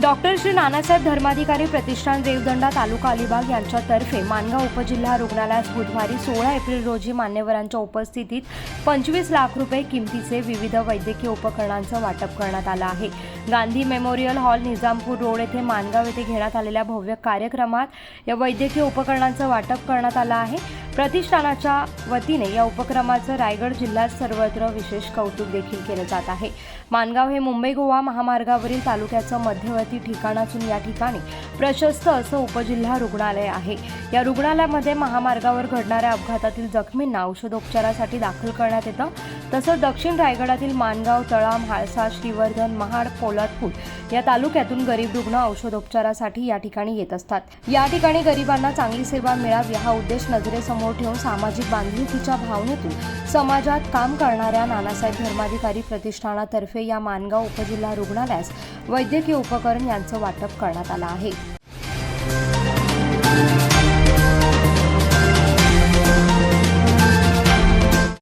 Doctor Shri Nanasaheb Dharmadhikari Pratishthan Revdanda taluka Alibag यांच्यातर्फे मानगाव उपजिल्हा रुग्णालयास बुधवारी सोळा एप्रिल रोजी मान्यवरांच्या उपस्थितीत पंचवीस लाख रुपये किमतीचे विविध वैद्यकीय उपकरणांचं वाटप करण्यात आलं आहे. Gandhi memorial hall Nizampur road येथे मानगाव येथे घेण्यात आलेल्या भव्य कार्यक्रमात या वैद्यकीय उपकरणांचं वाटप करण्यात आलं आहे. प्रतिष्ठानाच्या वतीने या उपक्रमाचं रायगड जिल्ह्यात सर्वत्र विशेष कौतुक देखील केलं जात आहे. मानगाव हे मुंबई गोवा महामार्गावरील तालुक्याचं मध्यवर्ती ठिकाण असून या ठिकाणी प्रशस्त असं उपजिल्हा रुग्णालय आहे. या रुग्णालयामध्ये महामार्गावर घडणाऱ्या अपघातातील जखमींना औषधोपचारासाठी दाखल करण्यात येतं. तसंच दक्षिण रायगडातील मानगाव तळा म्हाळसा श्रीवर्धन महाड पोलादपूर या तालुक्यातून गरीब रुग्ण औषधोपचारासाठी या ठिकाणी येत असतात. या ठिकाणी गरिबांना चांगली सेवा मिळावी हा उद्देश नजरेसमोर समोर ठेवून सामाजिक बांधिलकीच्या भावनेतून समाजात काम करणाऱ्या नानासाहेब धर्माधिकारी प्रतिष्ठानातर्फे या मानगाव उपजिल्हा रुग्णालयास वैद्यकीय उपकरण यांचं वाटप करण्यात आलं आहे.